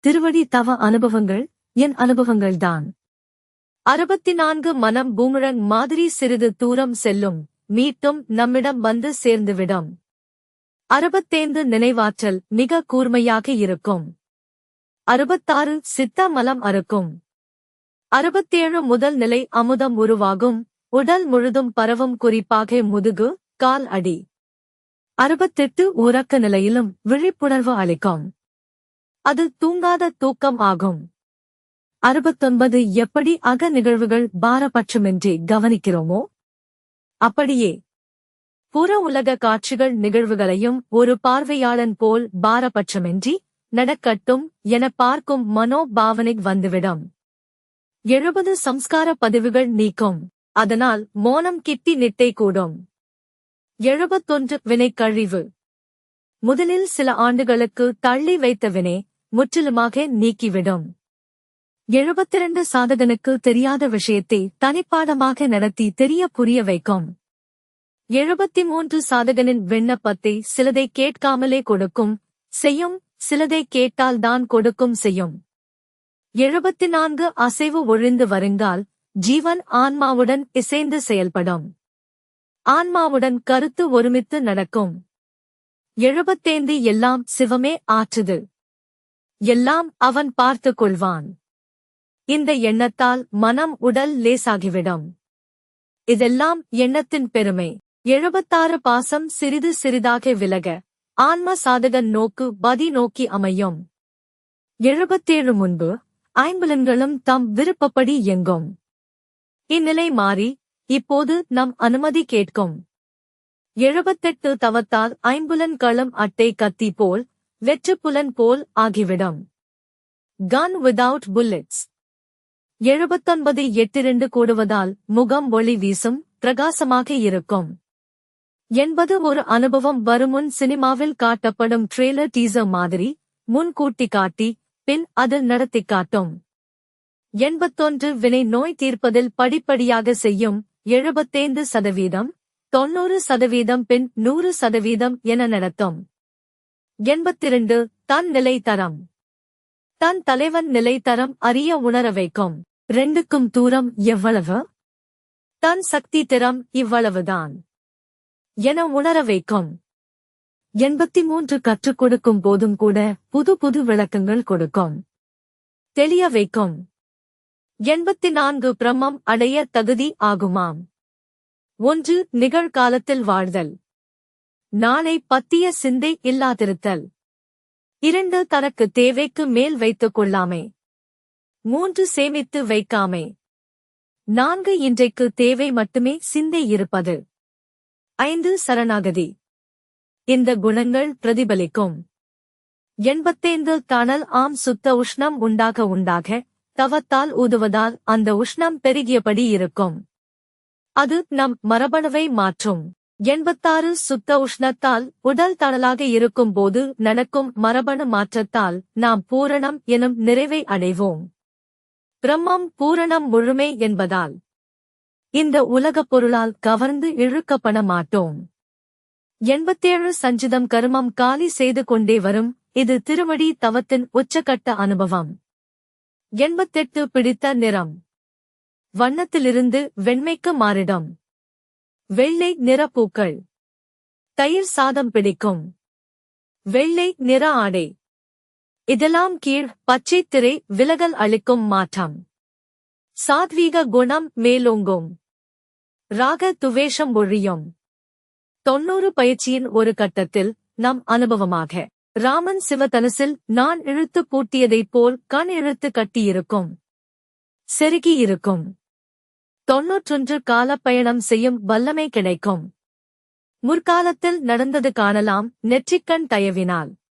திருவடி தவ அனுபவங்கள் என் அனுபவங்கள்தான். அறுபத்தி நான்கு மனம் பூமிழங் மாதிரி சிறிது தூரம் செல்லும் மீட்டும் நம்மிடம் வந்து சேர்ந்துவிடும். அறுபத்தைந்து நினைவாற்றல் மிக கூர்மையாக இருக்கும். அறுபத்தாறு சித்த மலம் அறுக்கும். அறுபத்தேழு முதல் நிலை அமுதம் உருவாகும் உடல் முழுதும் பரவும் குறிப்பாக முதுகு கால் அடி. அறுபத்தெட்டு உறக்க நிலையிலும் விழிப்புணர்வு அளிக்கும். அது தூங்காத தூக்கம் ஆகும். அறுபத்தொன்பது எப்படி அக நிகழ்வுகள் பாரபட்சமின்றி கவனிக்கிறோமோ? அப்படியே. புற உலக காட்சிகள் நிகழ்வுகளையும் ஒரு பார்வையாளன் போல் பாரபட்சமின்றி நடக்கட்டும் என பார்க்கும் மனோபாவனை வந்துவிடும். எழுபது சம்ஸ்கார பதிவுகள் நீக்கும். அதனால் மோனம் கிட்டி நிட்டை கூடும். எழுபத்தொன்று வினை கழிவு முதலில் சில ஆண்டுகளுக்கு தள்ளி வைத்த வினை முற்றிலுமாக நீக்கிவிடும். எழுபத்திரண்டு சாதகனுக்கு தெரியாத விஷயத்தை தனிப்பாடமாக நடத்தி தெரிய புரிய வைக்கும். எழுபத்தி மூன்று சாதகனின் விண்ணப்பத்தை சிலதை கேட்காமலே கொடுக்கும் செய்யும் சிலதை கேட்டால்தான் கொடுக்கும் செய்யும். எழுபத்தி நான்கு அசைவு ஒழிந்து வருங்கால் ஜீவன் ஆன்மாவுடன் இசைந்து செயல்படும். ஆன்மாவுடன் கருத்து ஒருமித்து நடக்கும். எழுபத்தைந்து எல்லாம் சிவமே ஆற்றுது. எல்லாம் அவன் பார்த்துக் கொள்வான். இந்த எண்ணத்தால் மனம் உடல் லேசாகிவிடும். இதெல்லாம் எண்ணத்தின் பெருமை. எழுபத்தாறு பாசம் சிறிது சிறிதாக விலக ஆன்ம சாதகன் நோக்கு பதி நோக்கி அமையும். எழுபத்தேழு முன்பு ஐம்புலன்களும் தம் விருப்பப்படி இயங்கும். இந்நிலை மாறி இப்போது நம் அனுமதி கேட்கும். எழுபத்தெட்டு தவத்தால் ஐம்புலன்களும் அட்டை கத்தி போல் வெற்றுப்புலன் போல் ஆகிவிடும். கன் விதவுட் புல்லெட்ஸ் எழுபத்தொன்பது எட்டிரண்டு கூடுவதால் முகம் ஒளி வீசும் பிரகாசமாக இருக்கும். என்பது ஒரு அனுபவம் வருமுன் சினிமாவில் காட்டப்படும் ட்ரெய்லர் டீசர் மாதிரி முன்கூட்டி காட்டி பின் அது நடத்தி காட்டும். எண்பத்தொன்று வினை நோய் தீர்ப்பதில் படிப்படியாக செய்யும் எழுபத்தைந்து சதவீதம் தொன்னூறு சதவீதம் பின் நூறு சதவீதம் என நடத்தும். எண்பத்திரண்டு தன் நிலை தரம் தன் தலைவன் நிலை தரம் அறிய உணர வைக்கும். ரெண்டுக்கும் தூரம் எவ்வளவு? தன் சக்தி திறம் இவ்வளவுதான். என உணர வைக்கும். எண்பத்தி மூன்று கற்றுக் கொடுக்கும் போதும் கூட புது புது விளக்கங்கள் கொடுக்கும். தெளிய வைக்கும். எண்பத்தி நான்கு பிரம்மம் அடைய தகுதி ஆகுமாம். ஒன்று நிகழ்காலத்தில் வாழ்தல். நாளை பத்திய சிந்தை இல்லாதிருத்தல். இரண்டு தனக்கு தேவைக்கு மேல் வைத்துக் கொள்ளாமே. மூன்று சேமித்து வைக்காமே. நான்கு இன்றைக்கு தேவை மட்டுமே சிந்தை இருப்பது. ஐந்து சரணாகதி. இந்த குணங்கள் பிரதிபலிக்கும். எண்பத்தைந்து தணல் ஆம் சுத்த உஷ்ணம் உண்டாக உண்டாக தவத்தால் ஊதுவதால் அந்த உஷ்ணம் பெருகியபடி இருக்கும். அது நம் மரபணுவை மாற்றும். எண்பத்தாறு சுத்த உஷ்ணத்தால் உடல் தணலாக இருக்கும் போது நடக்கும் மரபணு மாற்றத்தால் நாம் பூரணம் எனும் நிறைவை அடைவோம். பிரம்மம் பூரணம் முழுமை என்பதால் இந்த உலகப் பொருளால் கவர்ந்து இழுக்கப்பட மாட்டோம். எண்பத்தேழு சஞ்சிதம் கருமம் காலி செய்து கொண்டே வரும் இது திருவடி தவத்தின் உச்சகட்ட அனுபவம். எண்பத்தெட்டு பிடித்த நிறம். வண்ணத்திலிருந்து வெண்மைக்கு மாறிடும். வெள்ளை நிற பூக்கள். தயிர் சாதம் பிடிக்கும். வெள்ளை நிற ஆடை. இதெல்லாம் கீழ் பச்சை திரை விலகல் அளிக்கும் மாற்றம். சாத்வீக குணம் மேலோங்கும். ராக துவேஷம் ஒழியும். தொன்னூறு பயிற்சியின் ஒரு கட்டத்தில் நம் அனுபவமாக. ராமன் சிவதனுசில் நான் இழுத்து பூட்டியதைப் போல் கண் இழுத்து கட்டியிருக்கும். செருகியிருக்கும் தொன்னூற்றொன்று காலப்பயணம் செய்யும் வல்லமை கிடைக்கும். முற்காலத்தில் நடந்தது காணலாம். நெற்றிக்கண் தயவினால்.